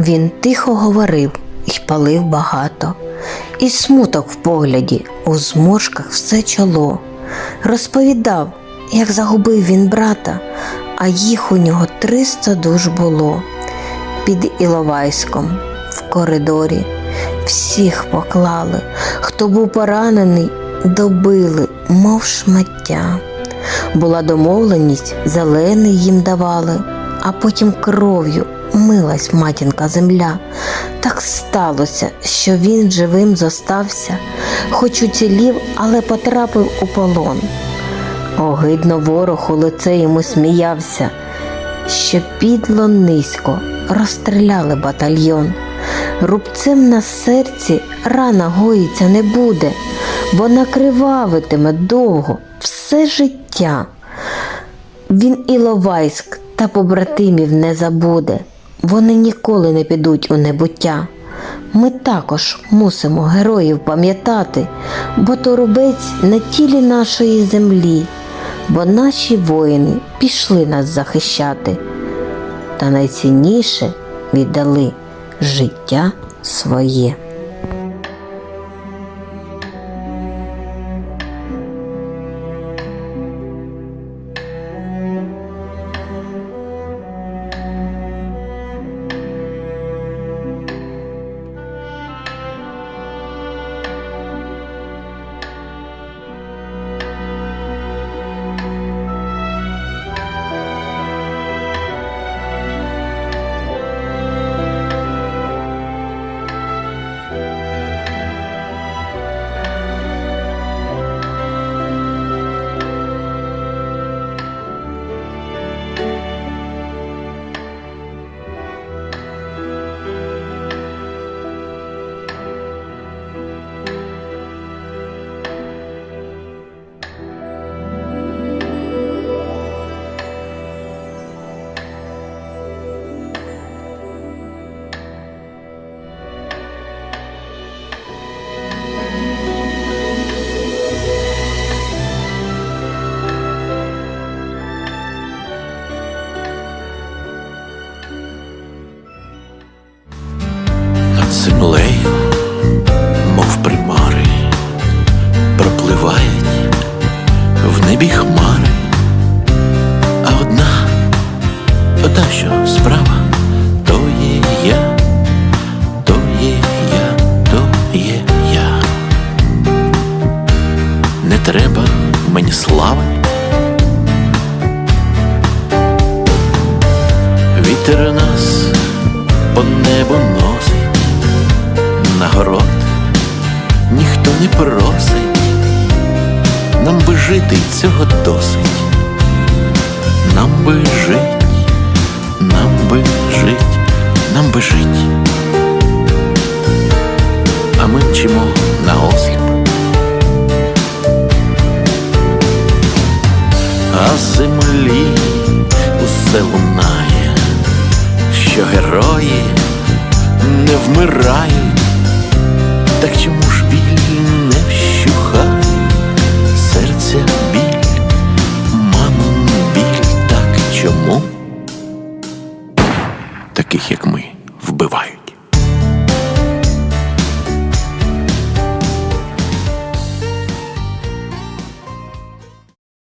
Він тихо говорив і палив багато, і смуток в погляді, у зморшках все чоло. Розповідав, як загубив він брата, а їх у нього триста душ було. Під Іловайськом, в коридорі, всіх поклали, хто був поранений, добили, мов шмаття. Була домовленість, зелений їм давали, а потім кров'ю милась матінка земля. Так сталося, що він живим зостався, хоч уцілів, але потрапив у полон. Огидно ворог у лице йому сміявся, що підло низько розстріляли батальйон. Рубцем на серці рана гоїться не буде, вона кривавитиме довго, все життя. Він Іловайськ та побратимів не забуде, вони ніколи не підуть у небуття. Ми також мусимо героїв пам'ятати, бо то рубець на тілі нашої землі, бо наші воїни пішли нас захищати, та найцінніше віддали життя своє. Вітер нас по небу носить, нагород ніхто не просить, нам би жити цього досить, вмирають, так чому ж біль не вщухає, серця біль, мамин біль, так чому? Таких як ми вбивають.